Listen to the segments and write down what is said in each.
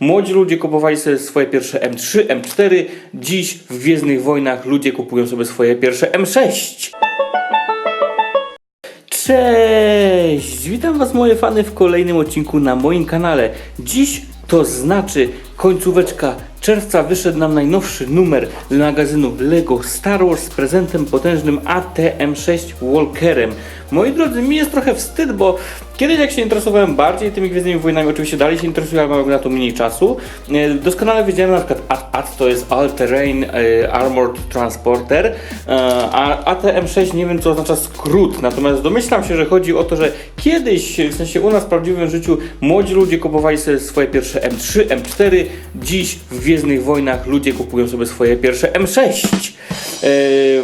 młodzi ludzie kupowali sobie swoje pierwsze M3, M4. Dziś w Gwiezdnych Wojnach ludzie kupują sobie swoje pierwsze M6. Cześć! Witam Was moje fany w kolejnym odcinku na moim kanale. Dziś to znaczy końcóweczka czerwca wyszedł nam najnowszy numer magazynu LEGO Star Wars z prezentem potężnym ATM6 Walkerem. Moi drodzy, mi jest trochę wstyd, bo kiedyś jak się interesowałem bardziej tymi Gwiezdnymi Wojnami, oczywiście dalej się interesuję, ale na to mniej czasu. E, Doskonale wiedziałem na przykład AT, AT to jest All Terrain e, Armored Transporter, e, a ATM6 nie wiem co oznacza skrót, natomiast domyślam się, że chodzi o to, że kiedyś, w sensie u nas w prawdziwym życiu, młodzi ludzie kupowali sobie swoje pierwsze M3, M4, dziś w Gwiezdnych Wojnach ludzie kupują sobie swoje pierwsze M6. E,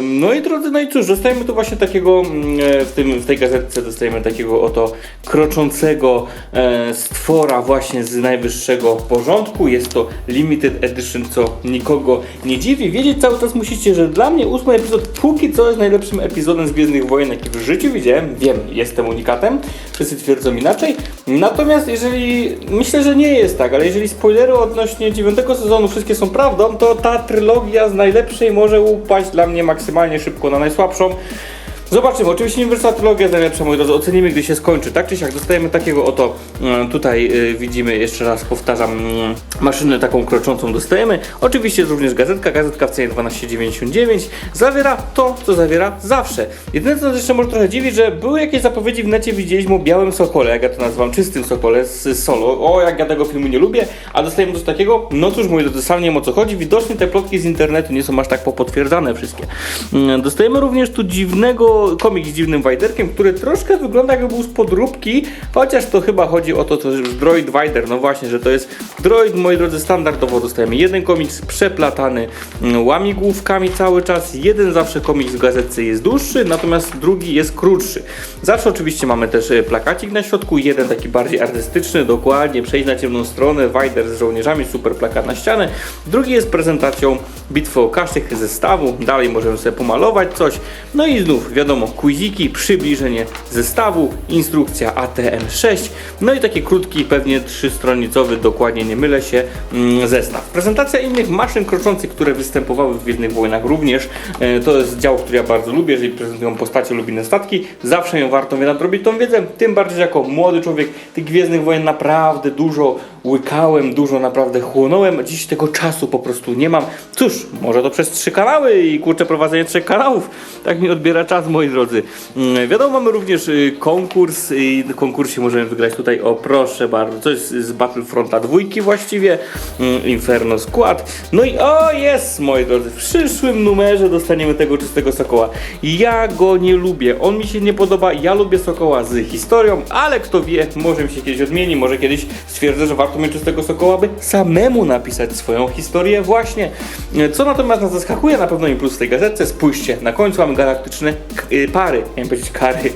No i drodzy, no i cóż, dostajemy tu właśnie takiego, mm, w, tym, w tej gazetce dostajemy takiego oto kroczącego e, stwora właśnie z najwyższego porządku. Jest to limited edition, co nikogo nie dziwi. Wiedzieć cały czas musicie, że dla mnie ósmy epizod póki co jest najlepszym epizodem z Gwiezdnych Wojen, jaki w życiu widziałem. Wiem, jestem unikatem, wszyscy twierdzą inaczej. Natomiast jeżeli, myślę, że nie jest tak, ale jeżeli spoilery odnośnie dziewiątego sezonu wszystkie są prawdą, to ta trylogia z najlepszej może upaść dla mnie maksymalnie szybko na najsłabszą. Zobaczymy, oczywiście Uniwersal Trylogia jest najlepsza, moi drodzy, ocenimy gdy się skończy. Tak czy siak, dostajemy takiego oto, e, tutaj e, widzimy, jeszcze raz powtarzam, mm, maszynę taką kroczącą dostajemy. Oczywiście jest również gazetka, gazetka w cenie 12,99. Zawiera to, co zawiera zawsze. Jedyne co nas jeszcze może trochę dziwić, że były jakieś zapowiedzi w necie, widzieliśmy o białym sokole, jak ja to nazywam, czystym sokole z solo. O, jak ja tego filmu nie lubię, a dostajemy coś takiego. No cóż, moi drodzy, sam nie wiem o co chodzi. Widocznie te plotki z internetu nie są aż tak popotwierdzane wszystkie. Mm, Dostajemy również tu dziwnego komik z dziwnym wajderkiem, który troszkę wygląda jakby był z podróbki, chociaż to chyba chodzi o to, że droid Wider, no właśnie, że to jest droid, moi drodzy, standardowo dostajemy jeden komiks przeplatany mm, łamigłówkami cały czas, jeden zawsze komiks w gazetce jest dłuższy, natomiast drugi jest krótszy. Zawsze oczywiście mamy też e, plakacik na środku, jeden taki bardziej artystyczny, dokładnie, przejść na ciemną stronę, Wider z żołnierzami, super plakat na ścianę, drugi jest prezentacją bitwy o kaszych zestawu, dalej możemy sobie pomalować coś, no i znów, wiadomo, quiziki, przybliżenie zestawu, instrukcja ATM6, no i taki krótki, pewnie trzystronicowy, dokładnie nie mylę się, mm, zestaw. Prezentacja innych maszyn kroczących, które występowały w Gwiezdnych Wojnach również, e, to jest dział, który ja bardzo lubię, jeżeli prezentują postacie lub inne statki, zawsze ją warto nadrobić tą wiedzę, tym bardziej, jako młody człowiek tych Gwiezdnych Wojen naprawdę dużo łykałem, dużo naprawdę chłonąłem, dziś tego czasu po prostu nie mam. Cóż, może to przez trzy kanały i kurczę prowadzenie trzech kanałów, tak mi odbiera czas, moi drodzy. Mm, Wiadomo, mamy również y, konkurs i w konkursie możemy wygrać tutaj, o proszę bardzo, coś z Battlefronta dwójki właściwie, mm, Inferno Skład. No i o jest, moi drodzy, w przyszłym numerze dostaniemy tego czystego sokoła. Ja go nie lubię, on mi się nie podoba, ja lubię sokoła z historią, ale kto wie, może mi się kiedyś odmieni, może kiedyś stwierdzę, że warto mieć czystego sokoła, by samemu napisać swoją historię właśnie. Co natomiast nas zaskakuje, na pewno i plus w tej gazetce, spójrzcie, na końcu mamy galaktyczne k- y, pary, miałem powiedzieć kary.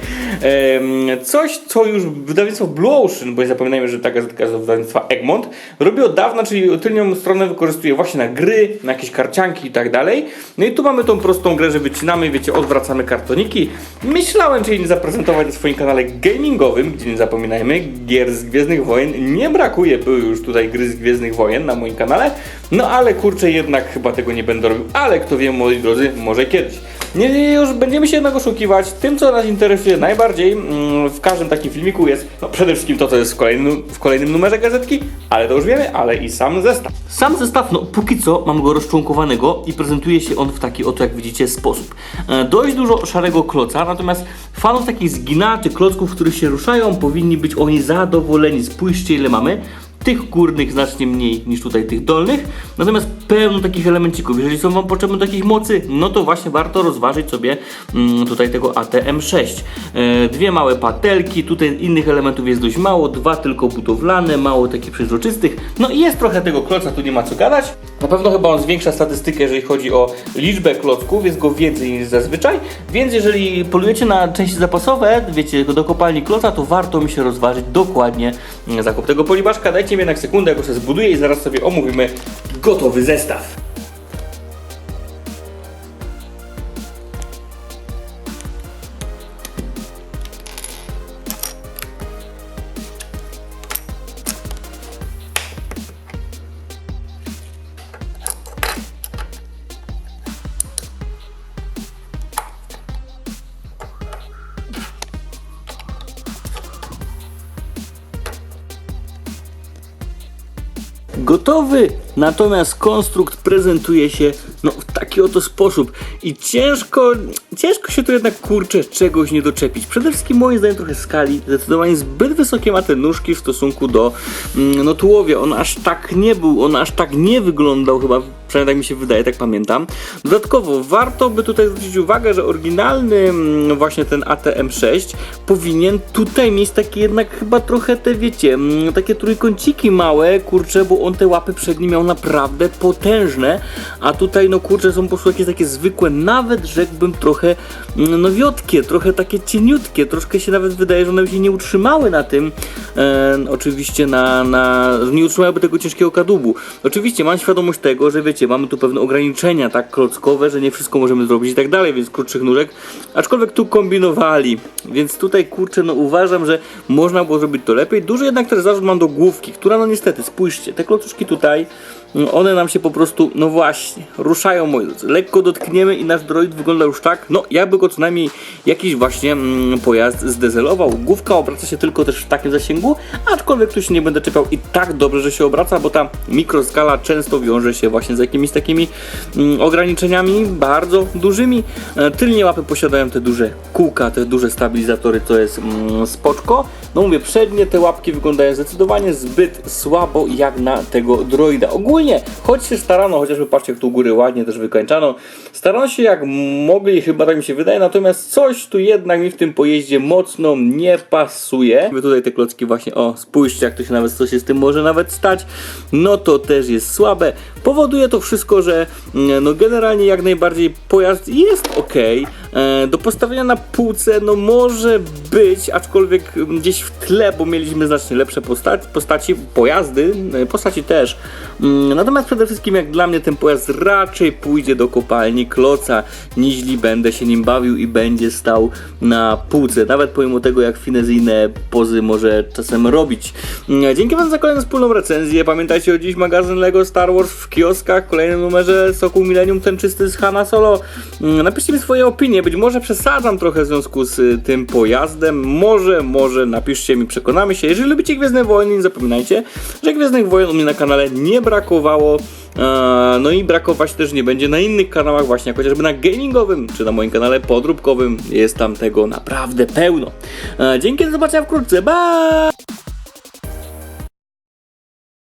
Coś, co już wydawnictwo Blue Ocean, bo nie zapominajmy, że ta gazetka jest wydawnictwa Egmont, robi od dawna, czyli tylnią stronę wykorzystuje właśnie na gry, na jakieś karcianki i tak dalej. No i tu mamy tą prostą grę, że wycinamy, wiecie, odwracamy kartoniki. Myślałem, czy jej nie zaprezentować na swoim kanale gamingowym, gdzie nie zapominajmy, gier z Gwiezdnych Wojen nie brakuje, były już tutaj gry z Gwiezdnych Wojen na moim kanale, no ale kurczę, jednak chyba tego nie będę robił, ale kto wie, moi drodzy, może kiedyś. Nie, nie, już będziemy się jednak oszukiwać. Tym, co nas interesuje najbardziej mm, w każdym takim filmiku jest no, przede wszystkim to, co jest w kolejnym, w kolejnym numerze gazetki, ale to już wiemy, ale i sam zestaw. Sam zestaw, no póki co mam go rozczłonkowanego i prezentuje się on w taki oto, jak widzicie, sposób. E, dość dużo szarego kloca, natomiast fanów takich zginaczy, klocków, które się ruszają, powinni być oni zadowoleni. Spójrzcie, ile mamy tych górnych znacznie mniej niż tutaj tych dolnych, natomiast pełno takich elemencików. Jeżeli są Wam potrzebne takich mocy, no to właśnie warto rozważyć sobie mm, tutaj tego ATM6. E, dwie małe patelki, tutaj innych elementów jest dość mało, dwa tylko budowlane, mało takich przezroczystych. No i jest trochę tego kloca, tu nie ma co gadać. Na pewno chyba on zwiększa statystykę, jeżeli chodzi o liczbę klocków, jest go więcej niż zazwyczaj, więc jeżeli polujecie na części zapasowe, wiecie, do kopalni kloca, to warto mi się rozważyć dokładnie mm, zakup tego polibaszka. Dajcie mi jednak sekundę, jak go sobie zbuduję i zaraz sobie omówimy gotowy zestaw. Gotowy. Natomiast konstrukt prezentuje się no, w taki oto sposób i ciężko, ciężko się tu jednak kurczę czegoś nie doczepić. Przede wszystkim moim zdaniem trochę skali, zdecydowanie zbyt wysokie ma te nóżki w stosunku do mm, no, tułowia. On aż tak nie był, on aż tak nie wyglądał chyba, przynajmniej tak mi się wydaje, tak pamiętam. Dodatkowo warto by tutaj zwrócić uwagę, że oryginalny mm, właśnie ten ATM6 powinien tutaj mieć takie jednak chyba trochę te wiecie, mm, takie trójkąciki małe, kurczę, bo on te łapy przednie miał naprawdę potężne, a tutaj no kurczę są po prostu jakieś takie zwykłe, nawet rzekłbym trochę mm, nowiotkie, trochę takie cieniutkie, troszkę się nawet wydaje, że one by się nie utrzymały na tym, e, oczywiście na, na, nie utrzymałyby tego ciężkiego kadłubu. Oczywiście mam świadomość tego, że wiecie, mamy tu pewne ograniczenia tak klockowe, że nie wszystko możemy zrobić i tak dalej, więc krótszych nóżek, aczkolwiek tu kombinowali, więc tutaj kurczę, no uważam, że można było zrobić to lepiej. Duży jednak też zarzut mam do główki, która no niestety, spójrzcie, te klocuszki tutaj, no one nam się po prostu, no właśnie, ruszają moi drodzy. Lekko dotkniemy i nasz droid wygląda już tak, no jakby go co najmniej jakiś właśnie mm, pojazd zdezelował. Główka obraca się tylko też w takim zasięgu, aczkolwiek tu się nie będę czepiał i tak dobrze, że się obraca, bo ta mikroskala często wiąże się właśnie z jakimiś takimi mm, ograniczeniami bardzo dużymi. E, tylnie łapy posiadają te duże kółka, te duże stabilizatory, to jest mm, spoczko. No mówię, przednie te łapki wyglądają zdecydowanie zbyt słabo jak na tego droida. Ogólnie, choć się starano, chociażby patrzcie jak tu góry ładnie też wykończano, starano się jak mogli, chyba tak mi się wydaje, natomiast coś tu jednak mi w tym pojeździe mocno nie pasuje. Wy tutaj te klocki właśnie, o spójrzcie jak to się nawet, co się z tym może nawet stać, no to też jest słabe. Powoduje to wszystko, że mm, no generalnie jak najbardziej pojazd jest ok. E, do postawienia na półce no może być, aczkolwiek mm, gdzieś w tle, bo mieliśmy znacznie lepsze postaci, postaci pojazdy, e, postaci też. Mm, Natomiast przede wszystkim jak dla mnie ten pojazd raczej pójdzie do kopalni kloca, niźli będę się nim bawił i będzie stał na półce, nawet pomimo tego jak finezyjne pozy może czasem robić. Mm, Dzięki wam za kolejną wspólną recenzję. Pamiętajcie o dziś magazyn LEGO Star Wars w kioskach, kolejnym numerze Sokół Millennium ten czysty z Hanna Solo. Napiszcie mi swoje opinie, być może przesadzam trochę w związku z y, tym pojazdem, może, może napiszcie mi, przekonamy się. Jeżeli lubicie Gwiezdne Wojny, nie zapominajcie, że Gwiezdnych Wojen u mnie na kanale nie brakowało. Eee, No i brakować też nie będzie na innych kanałach, właśnie chociażby na gamingowym, czy na moim kanale podróbkowym. Jest tam tego naprawdę pełno. Eee, Dzięki, do zobaczenia wkrótce. Bye!